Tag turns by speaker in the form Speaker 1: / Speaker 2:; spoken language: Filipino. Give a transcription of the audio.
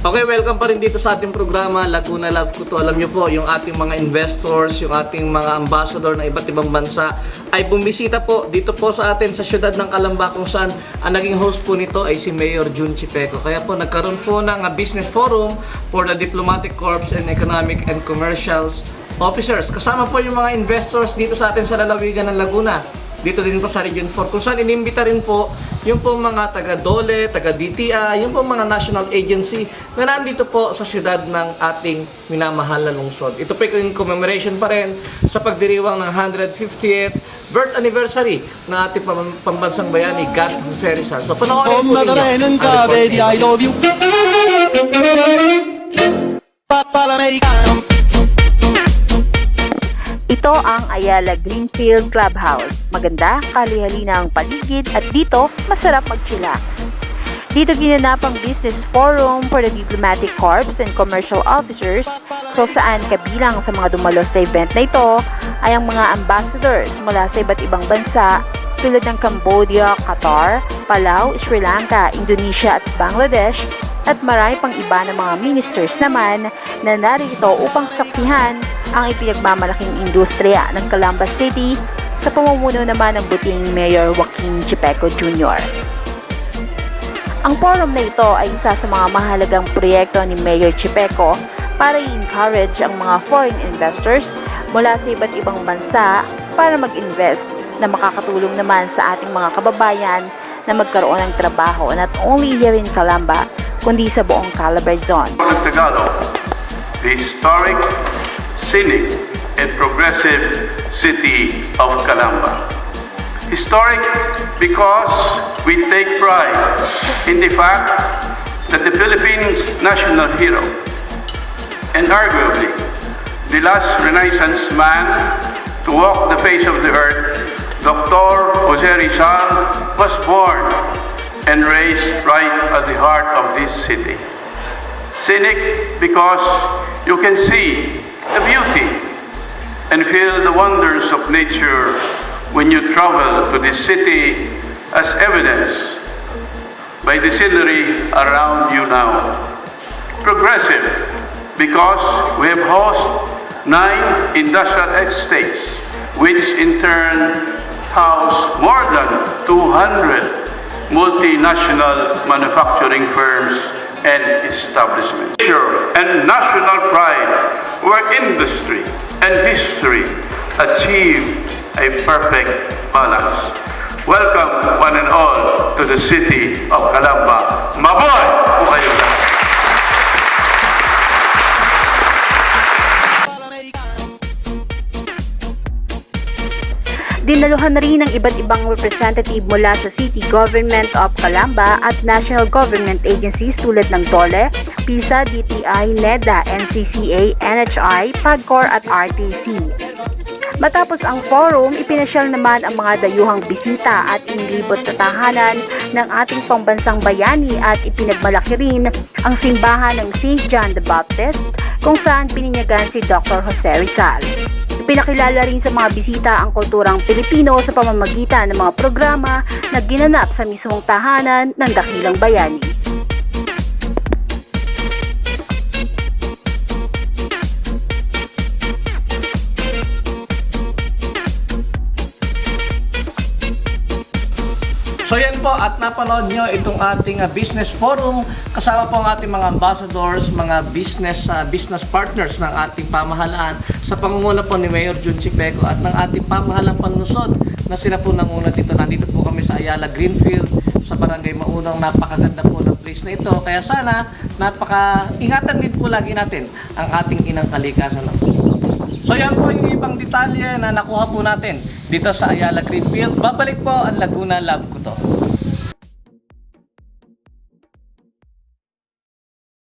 Speaker 1: Okay, welcome pa rin dito sa ating programa, Laguna Love ko to. Alam nyo po, yung ating mga investors, yung ating mga ambassador ng iba't ibang bansa ay bumisita po dito po sa atin sa syudad ng Calamba kung saan ang naging host po nito ay si Mayor Jun Chipeco. Kaya po nagkaroon po ng business forum for the diplomatic corps and economic and commercials officers. Kasama po yung mga investors dito sa atin sa lalawigan ng Laguna dito din po sa Region 4 kung saan inimbita rin po yung po mga taga Dole, taga DTI, yung po mga national agency na nandito po sa siyudad ng ating minamahal na lungsod. Ito po yung commemoration pa rin sa pagdiriwang ng 150th birth anniversary ng ating pambansang bayani, Gat Jose Rizal. So panoorin po ninyo ang report.
Speaker 2: Americano
Speaker 3: ito ang Ayala Greenfield Clubhouse. Maganda, kalihalina ang paligid at dito masarap magchila. Dito ginanap ang business forum for the diplomatic corps and commercial officers kung saan kabilang sa mga dumalo sa event na ito ay ang mga ambassadors mula sa iba't ibang bansa tulad ng Cambodia, Qatar, Palau, Sri Lanka, Indonesia at Bangladesh at marami pang iba ng mga ministers naman na narito upang saksihan ang ipinagmamalaking industriya ng Calamba City sa pamumuno naman ng buting Mayor Joaquin Chipeco Jr. Ang forum na ito ay isa sa mga mahalagang proyekto ni Mayor Chipeco para i-encourage ang mga foreign investors mula sa iba't ibang bansa para mag-invest na makakatulong naman sa ating mga kababayan na magkaroon ng trabaho not only here in Calamba, kundi sa buong Calabar Zone.
Speaker 4: Tagalog, the historic, scenic, and progressive city of Calamba. Historic because we take pride in the fact that the Philippines' national hero, and arguably the last Renaissance man to walk the face of the earth, Dr. Jose Rizal, was born and raised right at the heart of this city. Scenic because you can see the beauty and feel the wonders of nature when you travel to this city as evidenced by the scenery around you now. Progressive because we have host nine industrial estates which in turn house more than 200 multinational manufacturing firms and establishments. And national pride where industry and history achieve a perfect balance. Welcome one and all to the city of Calamba. Maboy.
Speaker 3: Dinaluhan na rin ng iba't ibang representative mula sa City Government of Calamba at National Government Agencies tulad ng DOLE, PISA, DTI, NEDA, NCCA, NHI, PAGCOR at RTC. Matapos ang forum, ipinasyal naman ang mga dayuhang bisita at inilibot sa tahanan ng ating pambansang bayani at ipinagmalaki rin ang simbahan ng St. John the Baptist kung saan pininyagan si Dr. Jose Rizal. Pinakilala rin sa mga bisita ang kulturang Pilipino sa pamamagitan ng mga programa na ginanap sa mismong tahanan ng dakilang bayani.
Speaker 1: So yan po at napanood nyo itong ating uh, business forum kasama po ang ating mga ambassadors, mga business uh, business partners ng ating pamahalaan sa pangunguna po ni Mayor Jun Chipeco at ng ating pamahalang panlusod na sila po nanguna dito. Nandito po kami sa Ayala Greenfield sa Barangay Maunang. Napakaganda po ng place na ito. Kaya sana napaka ingatan din po lagi natin ang ating inang kalikasan ng So yan po yung ibang detalye na nakuha po natin dito sa Ayala Greenfield. Babalik po ang Laguna Love ko to.